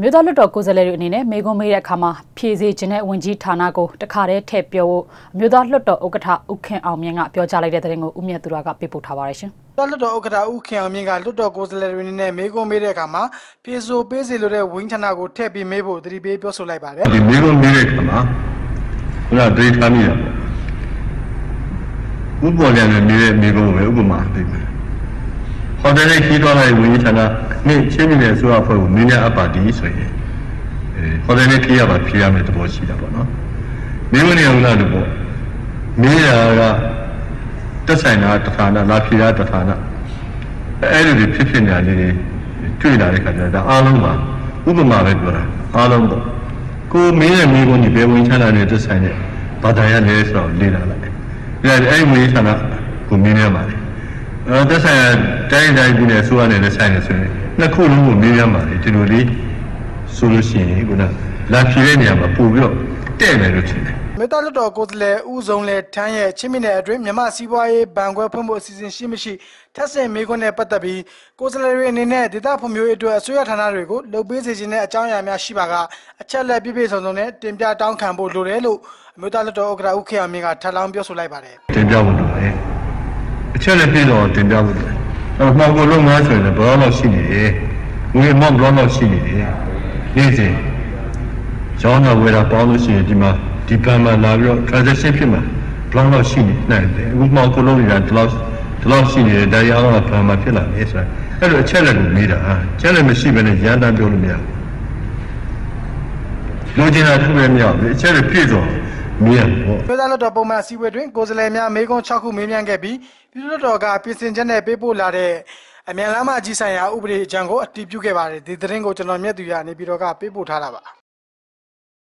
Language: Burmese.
မြို့သားလွတ်တော်ကိုယ်စားလှယ်တွေအနေနဲ့မေကွန်မေးတဲ့အခါမှာဖြည့်စေခြင်းတဲ့ဝင်ကြီးဌာနကိုတခါတည်းထည့်ပြောဖို့မြို့သားလွတ်တော်ဥက္ကဋ္ဌဦးခင်အောင်မြင့်ကပြောကြားလိုက်တဲ့တဲ့ရင်ကိုဦးမြတ်သူရကပေးပို့ထားပါတယ်ရှင်။တော်လွတ်တော်ဥက္ကဋ္ဌဦးခင်အောင်မြင့်ကလွတ်တော်ကိုယ်စားလှယ်တွေအနေနဲ့မေးခွန်းမေးတဲ့အခါမှာပြေဆိုပေးစီလိုတဲ့ဝင်းဌာနကိုထည့်ပြီးမေးဖို့သတိပေးပြောဆိုလိုက်ပါတယ်ဒီမိကုန်နေတဲ့ခါမှာခုနဒိဋ္ဌာမိရဥပ္ပေါ်လျံနဲ့နေတဲ့မိကုန်ကိုပဲဥပမာပေးမယ် ဟောတယ်လေးခီးသွားလိုက်ဝင်းဌာနနေ့ချင်းမြင်တဲ့ဆိုအဖွဲ့ကိုမင်းများအပ်ပါတီဆိုရင်အဲဟောတယ်လေးခီးရပါဖြေရမယ်တဘောရှိတာပေါ့နော်မိမနေအောင်လားလို့ပေါ့မင်းရာကတက်ဆိုင်တာတဌာနလာဖြေတာတဌာနအဲ့လိုဖြစ်ဖြစ်နေလေးတွေ့လာတဲ့ခါကျတော့ဒါအားလုံးပါဥပမာပဲပြောတာအားလုံးပေါ့ကိုမင်းရဲ့မိဘကြီးဘယ်ဝင်ချမ်းသာတဲ့သက်ဆိုင်တဲ့ဘာသာရလဲဆိုတော့လေ့လာလိုက်။ဒါအဲ့ဒီဝင်ချမ်းသာကိုမင်းရပါလေ။ အဲသက်ဆိုင်တဲ့တိုင်းတိုင်းပြည်နယ်ဆိုရတဲ့ဆိုင်နေဆိုရင်နှစ်ခုလုံးကိုမင်းရပါလေဒီလိုလေးဆိုလို့ရှိရင်ခုနလာဖြေတဲ့နေရာမှာပို့ပြီးတော့တဲ့မယ်လို့ထင်တယ်မေတ္တာလွတ်တော်ကိုယ်စားလှယ်ဦးစုံလဲထမ်းရဲ့ချင်းမြင့်နယ်အတွင်းမြန်မာစီးပွားရေးဘဏ်ခွဲဖွင့်ဖို့အစီအစဉ်ရှိမရှိထပ်ဆင့်မေးခွန်းနဲ့ပတ်သက်ပြီးကိုယ်စားလှယ်တွေအနေနဲ့ဒေသဖွံ့ဖြိုးရေးအတွက်အစိုးရဌာနတွေကိုလှုပ်ပေးစေခြင်းတဲ့အကြောင်းအရာများရှိပါကအချက်လက်ပြည့်ပြည့်စုံစုံနဲ့တင်ပြတောင်းခံဖို့လိုတယ်လို့အမျိုးသားလွတ်တော်ဥက္ကဋ္ဌဦးခင်အောင်မြင့်ကထပ်လောင်းပြောဆိုလိုက်ပါတယ်တင်ပြဖို့လိုတယ်။ အချက်လည်းပြည့်တော့တင်ပြဖို့လိုတယ်။အဲမှောင်ကိုလုံးငါဆိုရင်ဘယ်တော့ရှိနေလဲ။ငွေမောင်ဘယ်တော့ရှိနေလဲ။နေ့စဉ်ကျောင်းတော်ဝယ်တာပေါင်းလို့ရှိရင်ဒီမှာဒီပန်မှာလာပြီးတော့ transaction ဖြစ်မှာဘယ်လောက်ရှိနေနိုင်တယ်။အခုမှောင်ကိုလုံးနေတာဒီလောက်ဒီလောက်ရှိနေတယ်ဒါရအောင်ပန်မှာဖြစ်လာတယ်ဆိုတာအဲ့လိုအချက်လက်ကိုမေးတာ။ချက်လက်မရှိဘဲနဲ့ရန်တမ်းပြောလို့မရဘူး။လူကျင်တာသူ့ပဲမရဘူး။အချက်လက်ပြည့်စုံ မြင်ပေါ့ပြည်သားလွတ်တော်ပုံမှန်အစည်းအဝေးတွင်ကိုယ်စားလှယ်များမေးခွန်း6ခုမေးမြန်းခဲ့ပြီးပြည်သူ့လွတ်တော်ကပြင်ဆင်ချက်နဲ့ပေးပို့လာတဲ့အမြန်လမ်းမကြီးဆိုင်ရာဥပဒေအကြံကိုအတည်ပြုခဲ့ပါတယ်ဒီသတင်းကိုကျွန်တော်မြတ်သူရနေပြည်တော်ကပေးပို့ထားတာပါ